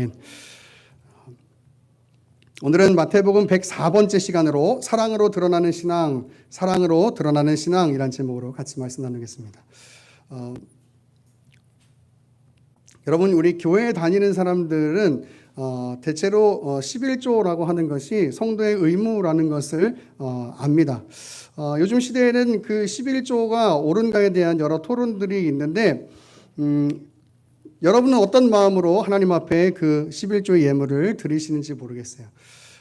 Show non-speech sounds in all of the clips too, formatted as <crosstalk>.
아멘. 오늘은 마태복음 104번째 시간으로 사랑으로 드러나는 신앙, 사랑으로 드러나는 신앙이란 제목으로 같이 말씀 나누겠습니다. 어, 여러분 우리 교회에 다니는 사람들은 어, 대체로 어, 11조라고 하는 것이 성도의 의무라는 것을 어, 압니다. 어, 요즘 시대에는 그 11조가 옳은가에 대한 여러 토론들이 있는데 음, 여러분은 어떤 마음으로 하나님 앞에 그 11조의 예물을 드리시는지 모르겠어요.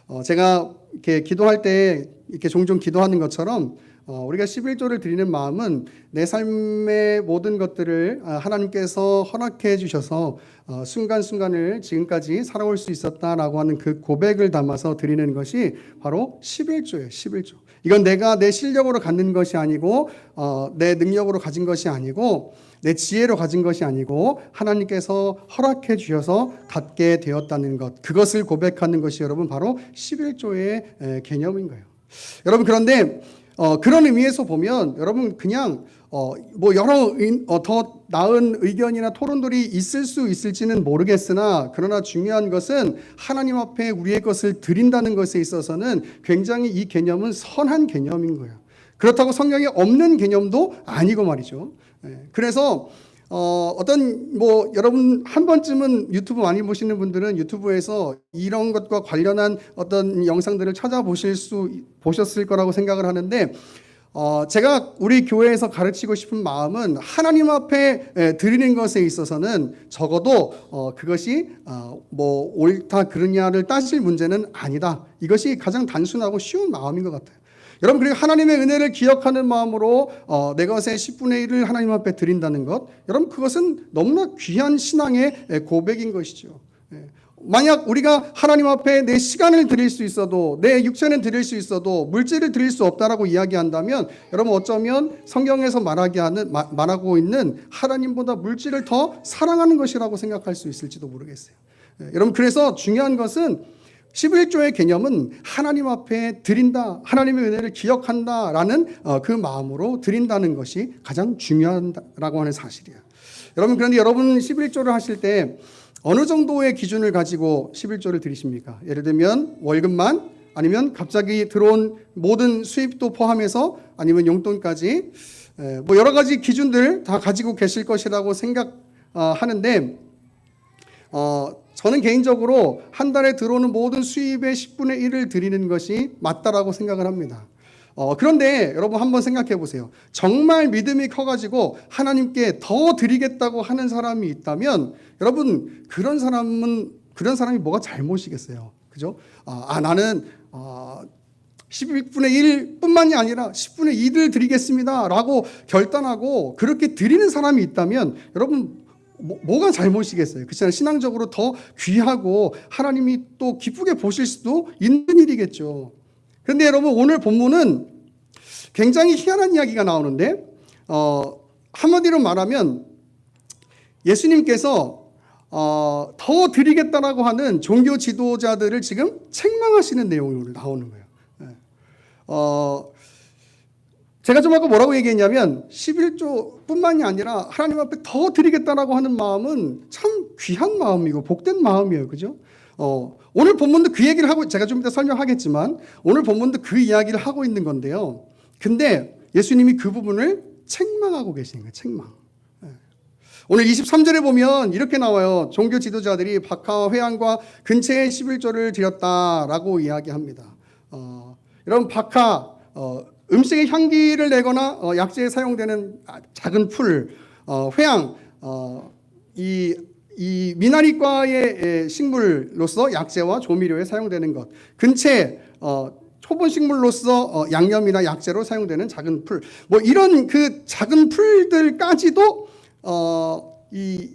어, 제가 이렇게 기도할 때 이렇게 종종 기도하는 것처럼 어, 우리가 11조를 드리는 마음은 내 삶의 모든 것들을 아, 하나님께서 허락해 주셔서 어, 순간순간을 지금까지 살아올 수 있었다라고 하는 그 고백을 담아서 드리는 것이 바로 11조예요. 11조. 이건 내가 내 실력으로 갖는 것이 아니고 어, 내 능력으로 가진 것이 아니고 내 지혜로 가진 것이 아니고 하나님께서 허락해 주셔서 갖게 되었다는 것. 그것을 고백하는 것이 여러분 바로 11조의 에, 개념인 거예요. 여러분 그런데 어, 그런 의미에서 보면 여러분 그냥 어, 뭐 여러 의, 어, 더 나은 의견이나 토론들이 있을 수 있을지는 모르겠으나 그러나 중요한 것은 하나님 앞에 우리의 것을 드린다는 것에 있어서는 굉장히 이 개념은 선한 개념인 거예요. 그렇다고 성경에 없는 개념도 아니고 말이죠. 예, 그래서 어, 어떤 뭐 여러분 한 번쯤은 유튜브 많이 보시는 분들은 유튜브에서 이런 것과 관련한 어떤 영상들을 찾아보실 수 보셨을 거라고 생각을 하는데 어, 제가 우리 교회에서 가르치고 싶은 마음은 하나님 앞에 에, 드리는 것에 있어서는 적어도 어, 그것이 어, 뭐 옳다 그르냐를 따질 문제는 아니다. 이것이 가장 단순하고 쉬운 마음인 것 같아요. 여러분 그리고 하나님의 은혜를 기억하는 마음으로 어, 내 것의 10분의 1을 하나님 앞에 드린다는 것, 여러분 그것은 너무나 귀한 신앙의 에, 고백인 것이죠. 예. 만약 우리가 하나님 앞에 내 시간을 드릴 수 있어도 내 육체는 드릴 수 있어도 물질을 드릴 수 없다라고 이야기한다면 여러분 어쩌면 성경에서 말하게 하는 마, 말하고 있는 하나님보다 물질을 더 사랑하는 것이라고 생각할 수 있을지도 모르겠어요. 예, 여러분 그래서 중요한 것은 11조의 개념은 하나님 앞에 드린다, 하나님의 은혜를 기억한다 라는 어, 그 마음으로 드린다는 것이 가장 중요하다고 하는 사실이에요. 여러분 그런데 여러분 11조를 하실 때 어느 정도의 기준을 가지고 11조를 드리십니까? 예를 들면 월급만 아니면 갑자기 들어온 모든 수입도 포함해서 아니면 용돈까지 에, 뭐 여러 가지 기준들 다 가지고 계실 것이라고 생각하는데 어, 저는 개인적으로 한 달에 들어오는 모든 수입의 10분의 1을 드리는 것이 맞다라고 생각을 합니다. 어, 그런데 여러분 한번 생각해 보세요. 정말 믿음이 커가지고 하나님께 더 드리겠다고 하는 사람이 있다면 여러분 그런 사람은 그런 사람이 뭐가 잘못이겠어요. 그죠? 아, 아 나는 어, 11분의 1뿐만이 아니라 10분의 2를 드리겠습니다. 라고 결단하고 그렇게 드리는 사람이 있다면 여러분 뭐, 가 잘못이겠어요? 그렇잖아요. 신앙적으로 더 귀하고 하나님이 또 기쁘게 보실 수도 있는 일이겠죠. 그런데 여러분 오늘 본문은 굉장히 희한한 이야기가 나오는데 어, 한마디로 말하면 예수님께서 어, 더 드리겠다라고 하는 종교 지도자들을 지금 책망하시는 내용이 오늘 나오는 거예요. 네. 어, 제가 좀 아까 뭐라고 얘기했냐면 11조뿐만이 아니라 하나님 앞에 더 드리겠다라고 하는 마음은 참 귀한 마음이고 복된 마음이에요. 그죠? 어, 오늘 본문도 그 얘기를 하고 제가 좀 이따 설명하겠지만 오늘 본문도 그 이야기를 하고 있는 건데요. 근데 예수님이 그 부분을 책망하고 계시는 거예요. 책망. 예. 오늘 23절에 보면 이렇게 나와요. 종교 지도자들이 박하와 회양과 근처에 11조를 드렸다라고 이야기합니다. 어, 여러분 박하 어, 음식의 향기를 내거나 어, 약재에 사용되는 작은 풀, 어, 회양, 어, 이, 이 미나리과의 식물로서 약재와 조미료에 사용되는 것, 근체 어, 초본 식물로서 어, 양념이나 약재로 사용되는 작은 풀, 뭐 이런 그 작은 풀들까지도 어, 이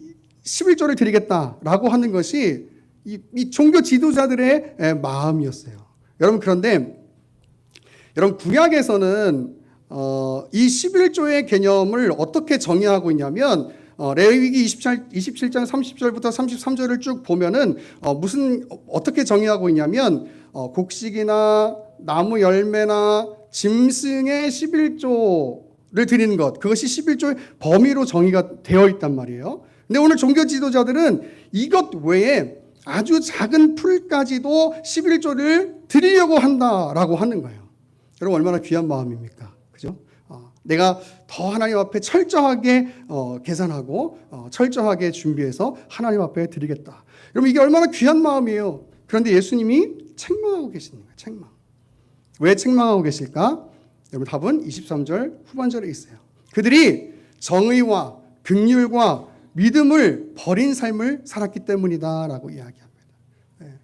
11조를 드리겠다라고 하는 것이 이, 이 종교 지도자들의 마음이었어요. 여러분 그런데 여러분 구약에서는 어, 이 11조의 개념을 어떻게 정의하고 있냐면 어, 레위기 27, 27장 30절부터 33절을 쭉 보면은 어, 무슨 어떻게 정의하고 있냐면 어, 곡식이나 나무 열매나 짐승의 11조를 드리는 것 그것이 11조의 범위로 정의가 되어 있단 말이에요. 근데 오늘 종교 지도자들은 이것 외에 아주 작은 풀까지도 11조를 드리려고 한다라고 하는 거예요. 여러분 얼마나 귀한 마음입니까? 그죠? 어, 내가 더 하나님 앞에 철저하게 어, 계산하고 어, 철저하게 준비해서 하나님 앞에 드리겠다. 여러분 이게 얼마나 귀한 마음이에요. 그런데 예수님이 책망하고 거예요. 책망. 왜 책망하고 계실까? 여러분 답은 23절 후반절에 있어요. 그들이 정의와 긍휼과 믿음을 버린 삶을 살았기 때문이다라고 이야기합니다. 예.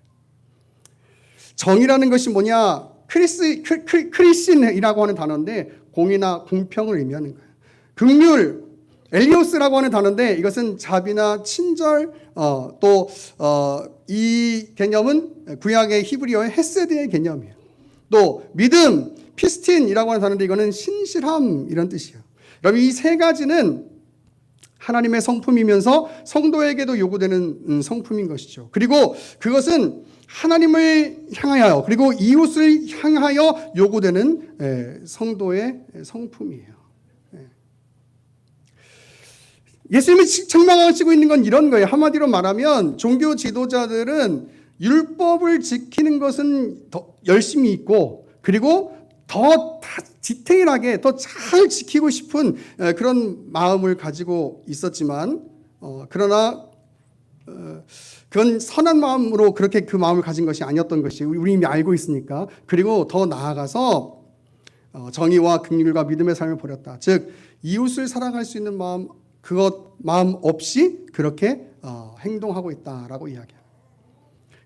정의라는 것이 뭐냐? 크리스 크, 크, 크리스인이라고 하는 단어인데 공의나 공평을 의미하는 거예요. 긍휼 엘리오스라고 하는 단어인데 이것은 자비나 친절 어, 또이 개념은 구약의 히브리어의 헤세드의 개념이에요. 또 믿음 피스틴이라고 하는 단어인데 이거는 신실함 이런 뜻이에요. 여러분 이세 가지는 하나님의 성품이면서 성도에게도 요구되는 음, 성품인 것이죠. 그리고 그것은 하나님을 향하여 그리고 이웃을 향하여 요구되는 예, 성도의 성품이에요. 예. 예수님이 책망하시고 있는 건 이런 거예요. 한마디로 말하면 종교 지도자들은 율법을 지키는 것은 더 열심히 있고 그리고 더 디테일하게 더 잘 지키고 싶은 에, 그런 마음을 가지고 있었지만 어, 그러나 어, 그건 선한 마음으로 그렇게 그 마음을 가진 것이 아니었던 것이 우리 이미 알고 있으니까 그리고 더 나아가서 어, 정의와 긍휼과 믿음의 삶을 버렸다. 즉 이웃을 사랑할 수 있는 마음 그것 마음 없이 그렇게 어, 행동하고 있다라고 이야기합니다.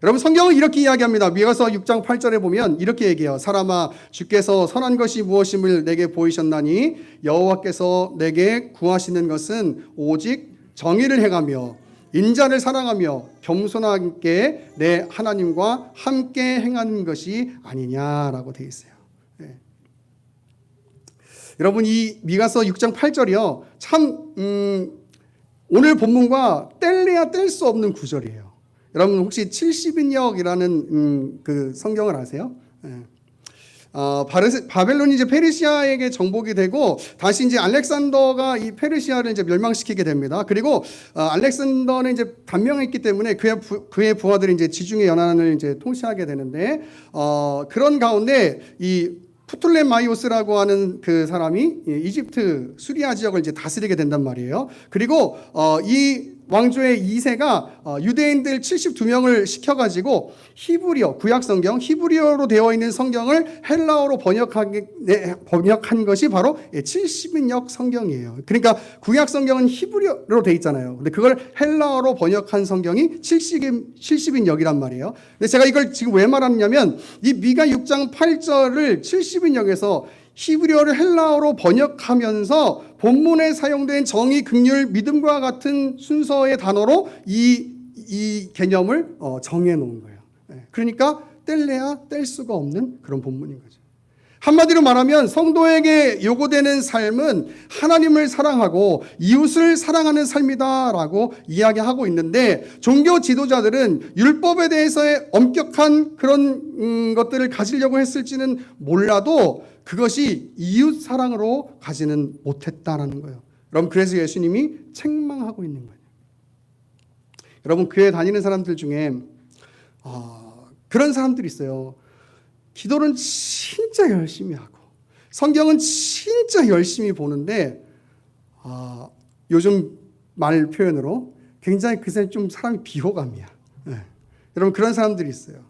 여러분 성경은 이렇게 이야기합니다. 미가서 6장 8절에 보면 이렇게 얘기해요. 사람아 주께서 선한 것이 무엇임을 내게 보이셨나니 여호와께서 내게 구하시는 것은 오직 정의를 행하며 인자를 사랑하며 겸손하게 내 하나님과 함께 행하는 것이 아니냐라고 돼 있어요. 네. 여러분 이 미가서 6장 8절이요. 참 음, 오늘 본문과 뗄래야 뗄 수 없는 구절이에요. 여러분 혹시 70인역이라는 음, 그 성경을 아세요? 예. 어, 바르스, 바벨론이 이제 페르시아에게 정복이 되고 다시 이제 알렉산더가 이 페르시아를 이제 멸망시키게 됩니다. 그리고 어, 알렉산더는 이제 단명했기 때문에 그의 부, 그의 부하들이 이제 지중해 연안을 이제 통치하게 되는데 어, 그런 가운데 이 푸툴레마이오스라고 하는 그 사람이 이 이집트 수리아 지역을 이제 다스리게 된단 말이에요. 그리고 어, 이 왕조의 2세가 어, 유대인들 72명을 시켜가지고 히브리어, 구약성경, 히브리어로 되어 있는 성경을 헬라어로 번역하게, 네, 번역한 것이 바로 70인역 성경이에요. 그러니까 구약성경은 히브리어로 되어 있잖아요. 근데 그걸 헬라어로 번역한 성경이 70인, 70인역이란 말이에요. 근데 제가 이걸 지금 왜 말하냐면 이 미가 6장 8절을 70인역에서 히브리어를 헬라어로 번역하면서 본문에 사용된 정의, 극률, 믿음과 같은 순서의 단어로 이, 이 개념을 어, 정해 놓은 거예요. 예, 그러니까 뗄래야 뗄 수가 없는 그런 본문인 거죠. 한마디로 말하면 성도에게 요구되는 삶은 하나님을 사랑하고 이웃을 사랑하는 삶이다라고 이야기하고 있는데 종교 지도자들은 율법에 대해서의 엄격한 그런 음, 것들을 가지려고 했을지는 몰라도 그것이 이웃 사랑으로 가지는 못했다라는 거예요. 여러분 그래서 예수님이 책망하고 있는 거예요. 여러분 교회 다니는 사람들 중에 어, 그런 사람들이 있어요. 기도는 진짜 열심히 하고 성경은 진짜 열심히 보는데 아, 요즘 말 표현으로 굉장히 그 사람 좀 사람이 비호감이야. 네. 여러분 그런 사람들이 있어요.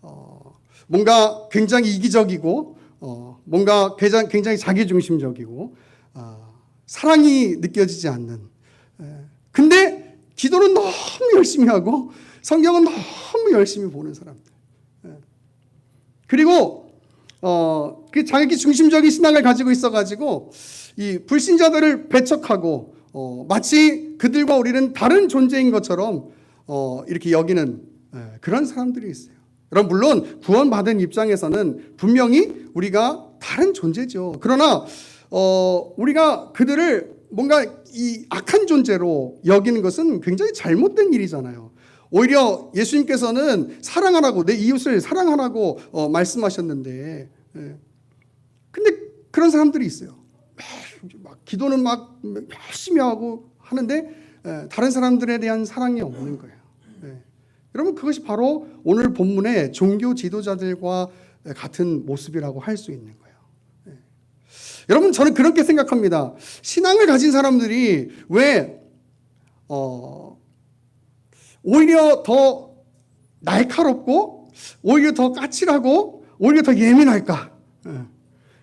어, 뭔가 굉장히 이기적이고 어, 뭔가 굉장히, 굉장히 자기중심적이고 어, 사랑이 느껴지지 않는. 예. 근데 기도는 너무 열심히 하고 성경은 너무 열심히 보는 사람들. 그리고 어, 그 자기 중심적인 신앙을 가지고 있어가지고 이 불신자들을 배척하고 어, 마치 그들과 우리는 다른 존재인 것처럼 어, 이렇게 여기는 예, 그런 사람들이 있어요. 여러분 물론 구원받은 입장에서는 분명히 우리가 다른 존재죠. 그러나 어, 우리가 그들을 뭔가 이 악한 존재로 여기는 것은 굉장히 잘못된 일이잖아요. 오히려 예수님께서는 사랑하라고 내 이웃을 사랑하라고 어, 말씀하셨는데, 예. 근데 그런 사람들이 있어요. 막 기도는 막 열심히 하고 하는데 예, 다른 사람들에 대한 사랑이 없는 거예요. 예. 여러분 그것이 바로 오늘 본문의 종교 지도자들과 같은 모습이라고 할 수 있는 거예요. 예. 여러분 저는 그렇게 생각합니다. 신앙을 가진 사람들이 왜 어, 오히려 더 날카롭고 오히려 더 까칠하고 오히려 더 예민할까? 예.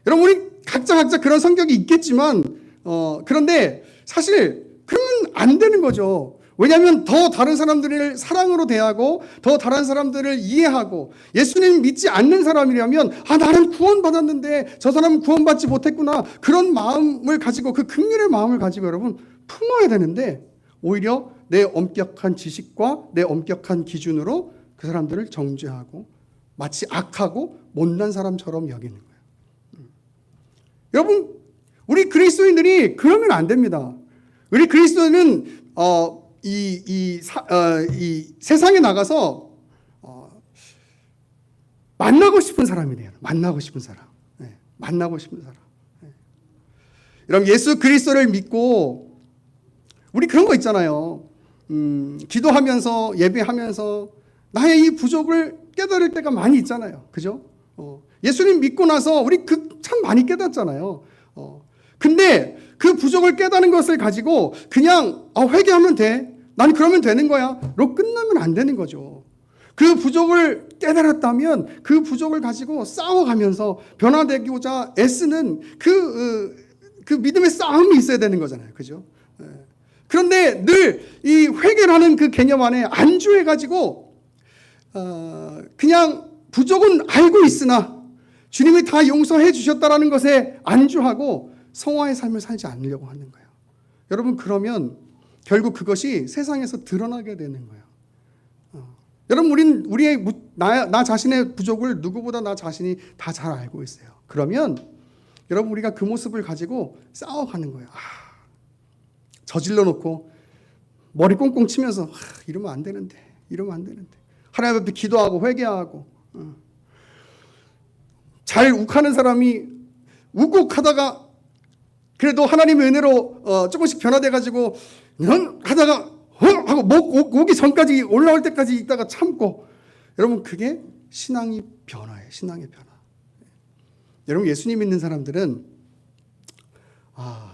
여러분 우리 각자 각자 그런 성격이 있겠지만 어, 그런데 사실 그러면 안 되는 거죠. 왜냐하면 더 다른 사람들을 사랑으로 대하고 더 다른 사람들을 이해하고 예수님 믿지 않는 사람이라면 아 나는 구원받았는데 저 사람은 구원받지 못했구나 그런 마음을 가지고 그 긍휼의 마음을 가지고 여러분 품어야 되는데 오히려 내 엄격한 지식과 내 엄격한 기준으로 그 사람들을 정죄하고 마치 악하고 못난 사람처럼 여기는 거예요. 음. 여러분 우리 그리스도인들이 그러면 안 됩니다. 우리 그리스도는 어, 이, 이, 사, 어, 이 세상에 나가서 어, 만나고 싶은 사람이 돼요. 만나고 싶은 사람. 네, 만나고 싶은 사람. 네. 여러분 예수 그리스도를 믿고 우리 그런 거 있잖아요. 음, 기도하면서 예배하면서 나의 이 부족을 깨달을 때가 많이 있잖아요. 그죠? 어, 예수님 믿고 나서 우리 그 참 많이 깨닫잖아요. 어, 근데 그 부족을 깨닫는 것을 가지고 그냥 아, 회개하면 돼. 난 그러면 되는 거야. 로 끝나면 안 되는 거죠. 그 부족을 깨달았다면 그 부족을 가지고 싸워가면서 변화되고자 애쓰는 그, 어, 그 믿음의 싸움이 있어야 되는 거잖아요. 그죠? 예. 그런데 늘 이 회개라는 그 개념 안에 안주해가지고, 어, 그냥 부족은 알고 있으나 주님이 다 용서해 주셨다라는 것에 안주하고 성화의 삶을 살지 않으려고 하는 거예요. 여러분 그러면 결국 그것이 세상에서 드러나게 되는 거예요. 어. 여러분 우린 우리의 무- 나, 나 자신의 부족을 누구보다 나 자신이 다 잘 알고 있어요. 그러면 여러분 우리가 그 모습을 가지고 싸워가는 거예요. 아, 저질러 놓고 머리 꽁꽁 치면서 아, 이러면 안 되는데 이러면 안 되는데 하나님 앞에 기도하고 회개하고 어. 잘 욱하는 사람이 욱욱하다가 그래도 하나님의 은혜로 어, 조금씩 변화돼 가지고 응? 하다가 어? 하고 목 오- 오기 전까지 올라올 때까지 있다가 참고 여러분 그게 신앙이 변화예요. 신앙의 변화. 여러분 예수님 믿는 사람들은 아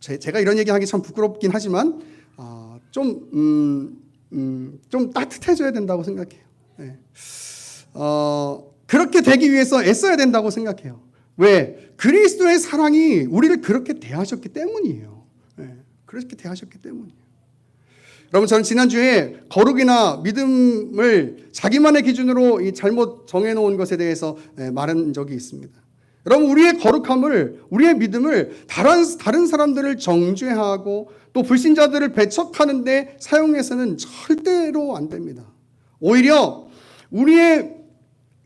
제, 제가 이런 얘기하기 참 부끄럽긴 하지만 아, 좀 음, 음, 좀 따뜻해져야 된다고 생각해요. 예. 어, 그렇게 되기 위해서 애써야 된다고 생각해요. 왜? 그리스도의 사랑이 우리를 그렇게 대하셨기 때문이에요. 예, 그렇게 대하셨기 때문이에요. 여러분, 저는 지난주에 거룩이나 믿음을 자기만의 기준으로 이 잘못 정해놓은 것에 대해서 예, 말한 적이 있습니다. 여러분, 우리의 거룩함을, 우리의 믿음을 다른, 다른 사람들을 정죄하고 또 불신자들을 배척하는데 사용해서는 절대로 안 됩니다. 오히려 우리의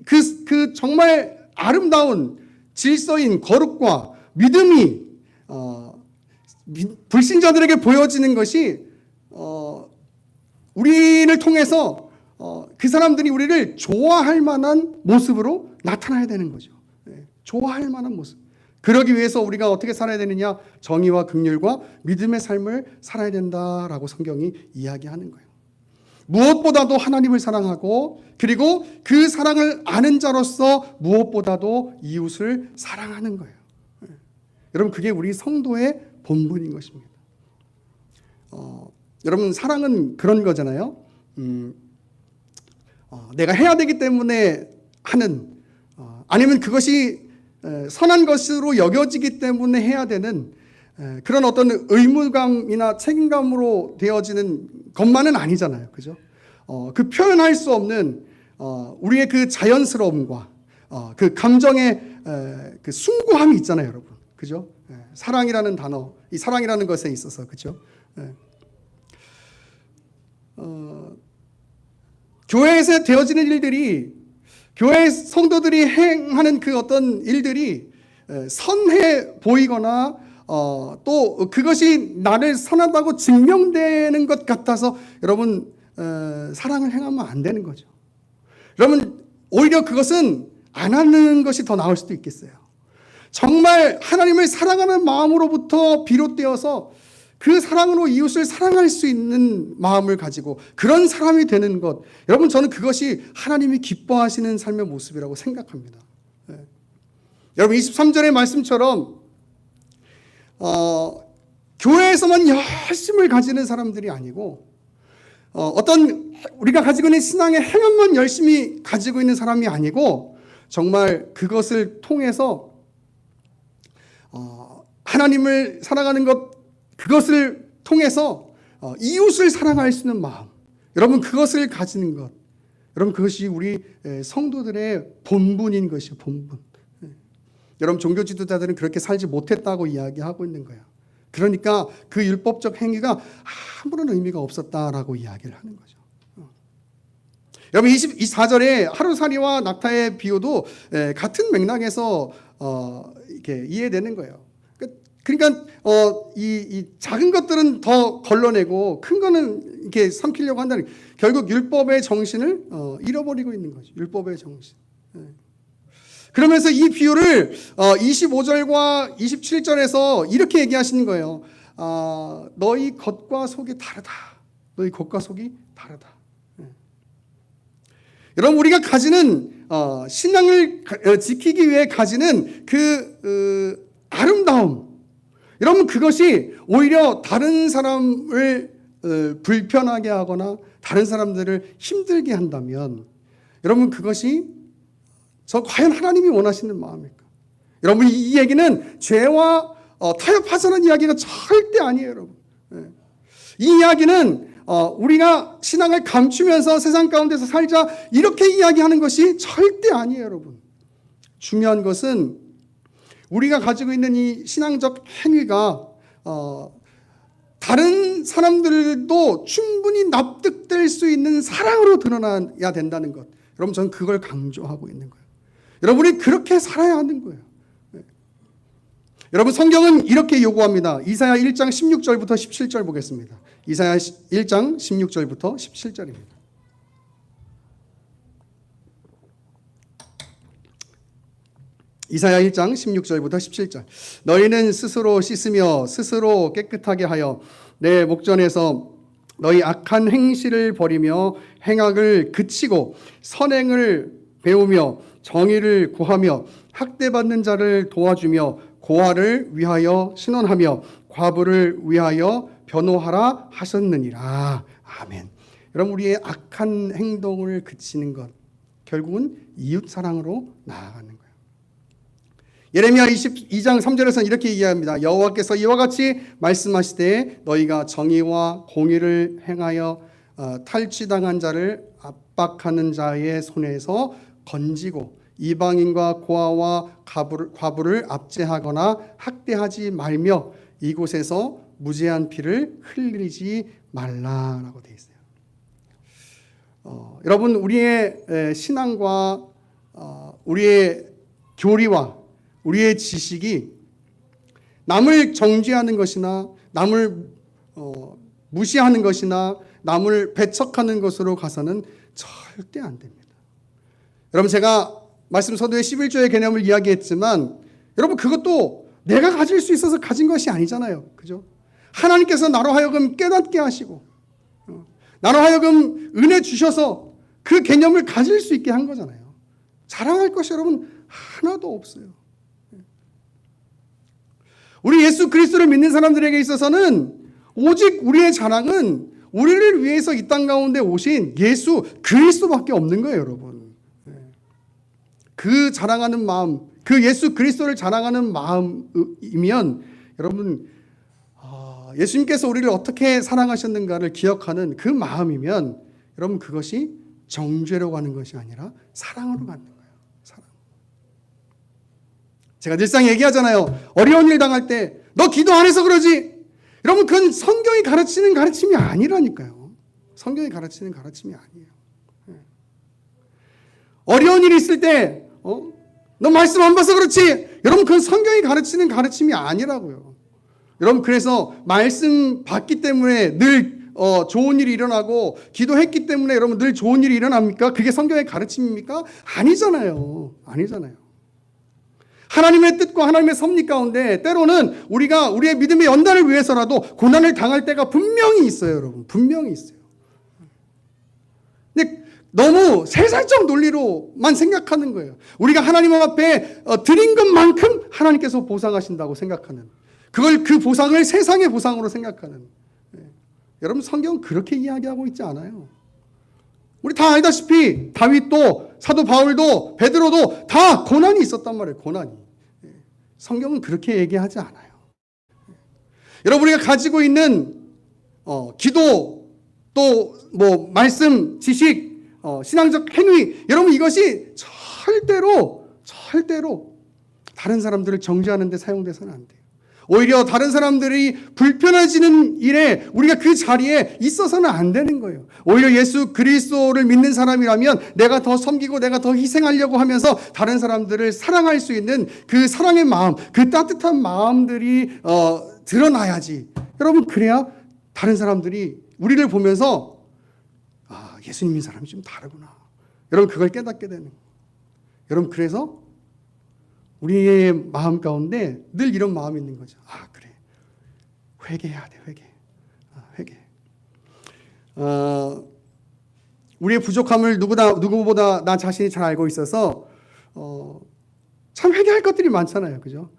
그, 그 정말 아름다운 질서인 거룩과 믿음이 어, 미- 불신자들에게 보여지는 것이 어, 우리를 통해서 어, 그 사람들이 우리를 좋아할 만한 모습으로 나타나야 되는 거죠. 예, 좋아할 만한 모습. 그러기 위해서 우리가 어떻게 살아야 되느냐? 정의와 긍휼과 믿음의 삶을 살아야 된다라고 성경이 이야기하는 거예요. 무엇보다도 하나님을 사랑하고 그리고 그 사랑을 아는 자로서 무엇보다도 이웃을 사랑하는 거예요. 예. 여러분 그게 우리 성도의 본분인 것입니다. 어, 여러분 사랑은 그런 거잖아요. 음, 어, 내가 해야 되기 때문에 하는 어, 아니면 그것이 에, 선한 것으로 여겨지기 때문에 해야 되는 에, 그런 어떤 의무감이나 책임감으로 되어지는 것만은 아니잖아요. 그죠? 어, 그 표현할 수 없는 어, 우리의 그 자연스러움과 어, 그 감정의 에, 그 숭고함이 있잖아요, 여러분. 그죠? 에, 사랑이라는 단어, 이 사랑이라는 것에 있어서 그죠? 에. 어, 교회에서 되어지는 일들이 교회 성도들이 행하는 그 어떤 일들이 에, 선해 보이거나 어, 또 그것이 나를 선하다고 증명되는 것 같아서 여러분 어, 사랑을 행하면 안 되는 거죠. 여러분 오히려 그것은 안 하는 것이 더 나을 수도 있겠어요. 정말 하나님을 사랑하는 마음으로부터 비롯되어서 그 사랑으로 이웃을 사랑할 수 있는 마음을 가지고 그런 사람이 되는 것. 여러분, 저는 그것이 하나님이 기뻐하시는 삶의 모습이라고 생각합니다. 예. 여러분, 23절의 말씀처럼, 어, 교회에서만 열심을 가지는 사람들이 아니고, 어, 어떤 우리가 가지고 있는 신앙의 행함만 열심히 가지고 있는 사람이 아니고, 정말 그것을 통해서, 어, 하나님을 사랑하는 것, 그것을 통해서 어, 이웃을 사랑할 수 있는 마음. 여러분 그것을 가지는 것. 여러분 그것이 우리 에, 성도들의 본분인 것이요 본분. 예. 여러분 종교 지도자들은 그렇게 살지 못했다고 이야기하고 있는 거예요. 그러니까 그 율법적 행위가 아무런 의미가 없었다라고 이야기를 하는 거죠. 어. 여러분 20, 24절에 하루살이와 낙타의 비유도 에, 같은 맥락에서 어, 이렇게 이해되는 거예요. 그- 그러니까 어, 이, 이 작은 것들은 더 걸러내고 큰 거는 이렇게 삼키려고 한다는 결국 율법의 정신을 어, 잃어버리고 있는 거죠. 율법의 정신. 예. 그러면서 이 비유를 어, 25절과 27절에서 이렇게 얘기하시는 거예요. 아, 너희 겉과 속이 다르다. 너희 겉과 속이 다르다. 예. 여러분 우리가 가지는 어, 신앙을 가- 어, 지키기 위해 가지는 그 어, 아름다움. 여러분 그것이 오히려 다른 사람을 어, 불편하게 하거나 다른 사람들을 힘들게 한다면 여러분 그것이 저 과연 하나님이 원하시는 마음일까? 여러분 이, 이 얘기는 죄와 어, 타협하자는 이야기가 절대 아니에요, 여러분. 예. 이 이야기는 어, 우리가 신앙을 감추면서 세상 가운데서 살자 이렇게 이야기하는 것이 절대 아니에요, 여러분. 중요한 것은 우리가 가지고 있는 이 신앙적 행위가 어, 다른 사람들도 충분히 납득될 수 있는 사랑으로 드러나야 된다는 것. 여러분 저는 그걸 강조하고 있는 거예요. 여러분이 그렇게 살아야 하는 거예요. 네. 여러분 성경은 이렇게 요구합니다. 이사야 1장 16절부터 17절 보겠습니다. 이사야 1장 16절부터 17절입니다. 이사야 1장 16절부터 17절. 너희는 스스로 씻으며 스스로 깨끗하게 하여 내 목전에서 너희 악한 행실을 버리며 행악을 그치고 선행을 배우며 정의를 구하며 학대받는 자를 도와주며 고아를 위하여 신원하며 과부를 위하여 변호하라 하셨느니라. 아멘. 여러분 우리의 악한 행동을 그치는 것 결국은 이웃 사랑으로 나아가는 거 예레미야 22장 3절에서는 이렇게 이야기합니다. 여호와께서 이와 같이 말씀하시되 너희가 정의와 공의를 행하여 어, 탈취당한 자를 압박하는 자의 손에서 건지고 이방인과 고아와 과부를, 압제하거나 학대하지 말며 이곳에서 무죄한 피를 흘리지 말라라고 되어 있어요. 어, 여러분 우리의 에, 신앙과 어, 우리의 교리와 우리의 지식이 남을 정죄하는 것이나 남을 어, 무시하는 것이나 남을 배척하는 것으로 가서는 절대 안 됩니다. 여러분 제가 말씀 서두에 11조의 개념을 이야기했지만 여러분 그것도 내가 가질 수 있어서 가진 것이 아니잖아요. 그죠? 하나님께서 나로 하여금 깨닫게 하시고 어, 나로 하여금 은혜 주셔서 그 개념을 가질 수 있게 한 거잖아요. 자랑할 것이 여러분 하나도 없어요. 우리 예수 그리스도를 믿는 사람들에게 있어서는 오직 우리의 자랑은 우리를 위해서 이 땅 가운데 오신 예수 그리스도밖에 없는 거예요, 여러분. 네. 그 자랑하는 마음, 그 예수 그리스도를 자랑하는 마음이면 여러분 아, 예수님께서 우리를 어떻게 사랑하셨는가를 기억하는 그 마음이면 여러분 그것이 정죄로 가는 것이 아니라 사랑으로 가는 거예요. 제가 늘상 얘기하잖아요. 어려운 일 당할 때 너 기도 안 해서 그러지. 여러분 그건 성경이 가르치는 가르침이 아니라니까요. 성경이 가르치는 가르침이 아니에요. 예. 어려운 일이 있을 때, 어? 너 말씀 안 봐서 그렇지. 여러분 그건 성경이 가르치는 가르침이 아니라고요. 여러분 그래서 말씀 받기 때문에 늘 어, 좋은 일이 일어나고 기도했기 때문에 여러분 늘 좋은 일이 일어납니까? 그게 성경의 가르침입니까? 아니잖아요. 아니잖아요. 하나님의 뜻과 하나님의 섭리 가운데 때로는 우리가 우리의 믿음의 연단을 위해서라도 고난을 당할 때가 분명히 있어요, 여러분. 분명히 있어요. 근데 너무 세상적 논리로만 생각하는 거예요. 우리가 하나님 앞에 어, 드린 것만큼 하나님께서 보상하신다고 생각하는 그걸 그 보상을 세상의 보상으로 생각하는 예. 여러분 성경 은 그렇게 이야기하고 있지 않아요. 우리 다 알다시피 다윗도 사도 바울도 베드로도 다 고난이 있었단 말이에요. 고난이. 예. 성경은 그렇게 얘기하지 않아요. 예. 여러분 우리가 가지고 있는 어, 기도 또 뭐 말씀 지식 어, 신앙적 행위 여러분 이것이 절대로 절대로 다른 사람들을 정죄하는 데 사용돼서는 안 돼요. 오히려 다른 사람들이 불편해지는 일에 우리가 그 자리에 있어서는 안 되는 거예요. 오히려 예수 그리스도를 믿는 사람이라면 내가 더 섬기고 내가 더 희생하려고 하면서 다른 사람들을 사랑할 수 있는 그 사랑의 마음, 그 따뜻한 마음들이 어, 드러나야지. 여러분 그래야 다른 사람들이 우리를 보면서 아 예수님인 사람이 좀 다르구나. 여러분 그걸 깨닫게 되는. 거예요. 여러분 그래서 우리의 마음 가운데 늘 이런 마음이 있는 거죠. 아 그래 회개해야 돼 회개, 아, 회개. 어, 우리의 부족함을 누구다 누구보다 나 자신이 잘 알고 있어서 어, 참 회개할 것들이 많잖아요, 그죠?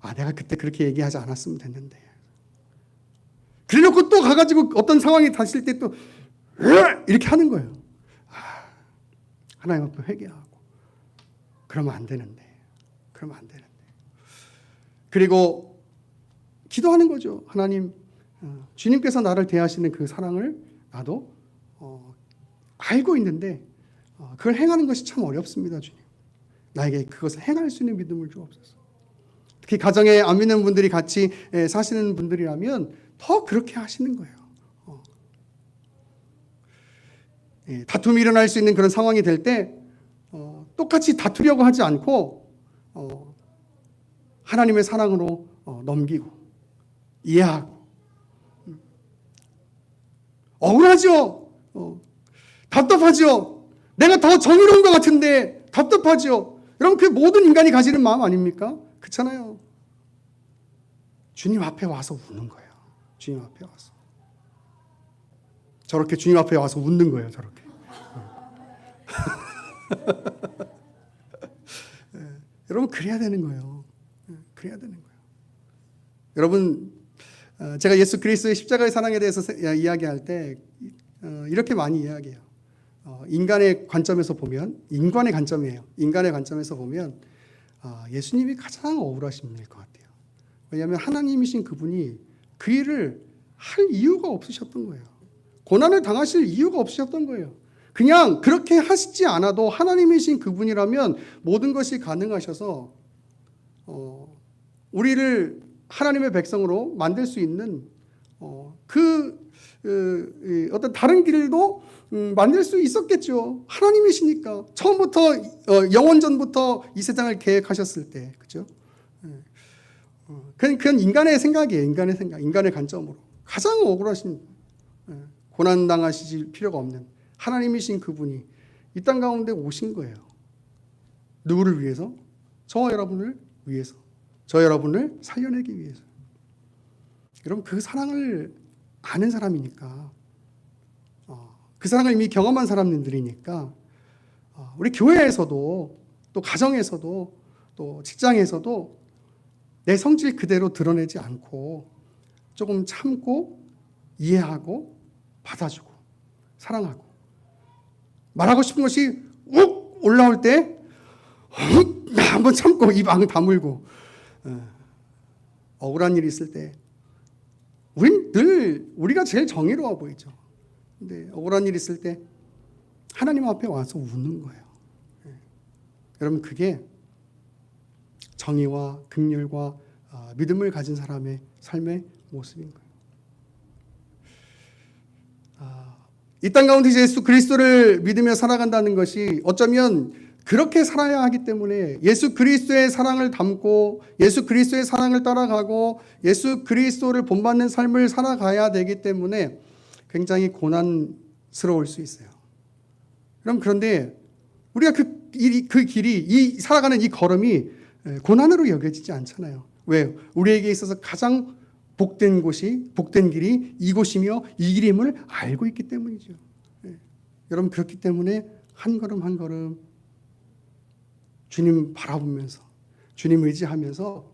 아 내가 그때 그렇게 얘기하지 않았으면 됐는데. 그래 놓고 또 가가지고 어떤 상황이 닥칠 때 또 이렇게 하는 거예요. 아, 하나님 앞에 회개하고 그러면 안 되는데. 그러면 안 되는데. 그리고 기도하는 거죠. 하나님, 어, 주님께서 나를 대하시는 그 사랑을 나도 어, 알고 있는데 어, 그걸 행하는 것이 참 어렵습니다, 주님. 나에게 그것을 행할 수 있는 믿음을 주옵소서. 특히 가정에 안 믿는 분들이 같이 예, 사시는 분들이라면 더 그렇게 하시는 거예요. 어. 예, 다툼이 일어날 수 있는 그런 상황이 될때 어, 똑같이 다투려고 하지 않고 어, 하나님의 사랑으로 어, 넘기고 이해하고 음. 억울하죠. 어, 답답하죠. 내가 더 정의로운 것 같은데 답답하죠. 여러분 그 모든 인간이 가지는 마음 아닙니까? 그렇잖아요. 주님 앞에 와서 우는 거예요. 주님 앞에 와서 저렇게 주님 앞에 와서 웃는 거예요. 저렇게. <laughs> 여러분 그래야 되는 거예요. 예, 그래야 되는 거예요. 여러분 어, 제가 예수 그리스도의 십자가의 사랑에 대해서 이야기할 때 어, 이렇게 많이 이야기해요. 어, 인간의 관점에서 보면 인간의 관점이에요. 인간의 관점에서 보면 아, 예수님이 가장 억울하신 분일 것 같아요. 왜냐하면 하나님이신 그분이 그 일을 할 이유가 없으셨던 거예요. 고난을 당하실 이유가 없으셨던 거예요. 그냥 그렇게 하시지 않아도 하나님이신 그분이라면 모든 것이 가능하셔서 어, 우리를 하나님의 백성으로 만들 수 있는 어, 그 어, 어떤 다른 길도 음, 만들 수 있었겠죠. 하나님이시니까 처음부터 어, 영원 전부터 이 세상을 계획하셨을 때, 그죠? 어, 그건, 그건 인간의 생각이에요. 인간의 생각, 인간의 관점으로 가장 억울하신 예, 고난 당하실 필요가 없는. 하나님이신 그분이 이 땅 가운데 오신 거예요. 누구를 위해서? 저와 여러분을 위해서. 저 여러분을 살려내기 위해서. 여러분 그 사랑을 아는 사람이니까 어, 그 사랑을 이미 경험한 사람들이니까 어, 우리 교회에서도 또 가정에서도 또 직장에서도 내 성질 그대로 드러내지 않고 조금 참고 이해하고 받아주고 사랑하고 말하고 싶은 것이 욱 올라올 때 한번 참고 입 안 다물고 어, 억울한 일이 있을 때 우린 늘 우리가 제일 정의로워 보이죠. 근데 억울한 일이 있을 때 하나님 앞에 와서 우는 거예요. 예. 여러분 그게 정의와 긍휼과 아, 믿음을 가진 사람의 삶의 모습인 거예요. 이 땅 가운데 예수 그리스도를 믿으며 살아간다는 것이 어쩌면 그렇게 살아야 하기 때문에 예수 그리스도의 사랑을 담고 예수 그리스도의 사랑을 따라가고 예수 그리스도를 본받는 삶을 살아가야 되기 때문에 굉장히 고난스러울 수 있어요. 그럼 그런데 우리가 그, 그 길이 이 살아가는 이 걸음이 예, 고난으로 여겨지지 않잖아요. 왜? 우리에게 있어서 가장 복된 곳이 복된 길이 이곳이며 이 길임을 알고 있기 때문이죠. 예. 여러분 그렇기 때문에 한 걸음 한 걸음 주님 바라보면서 주님 의지하면서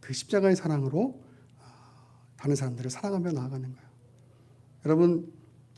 그 십자가의 사랑으로 아, 다른 사람들을 사랑하며 나아가는 거예요. 여러분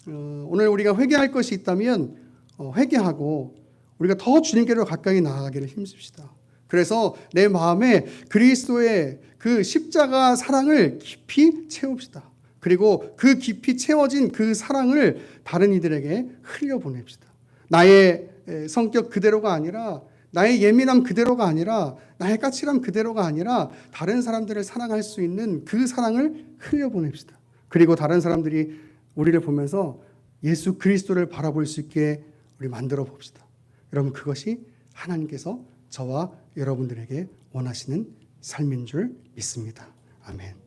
어, 오늘 우리가 회개할 것이 있다면 어, 회개하고 우리가 더 주님께로 가까이 나아가기를 힘씁시다. 그래서 내 마음에 그리스도의 그 십자가 사랑을 깊이 채웁시다. 그리고 그 깊이 채워진 그 사랑을 다른 이들에게 흘려 보냅시다. 나의 에, 성격 그대로가 아니라 나의 예민함 그대로가 아니라 나의 까칠함 그대로가 아니라 다른 사람들을 사랑할 수 있는 그 사랑을 흘려 보냅시다. 그리고 다른 사람들이 우리를 보면서 예수 그리스도를 바라볼 수 있게 우리 만들어 봅시다. 여러분 그것이 하나님께서 저와 여러분들에게 원하시는 삶인 줄 믿습니다. 아멘.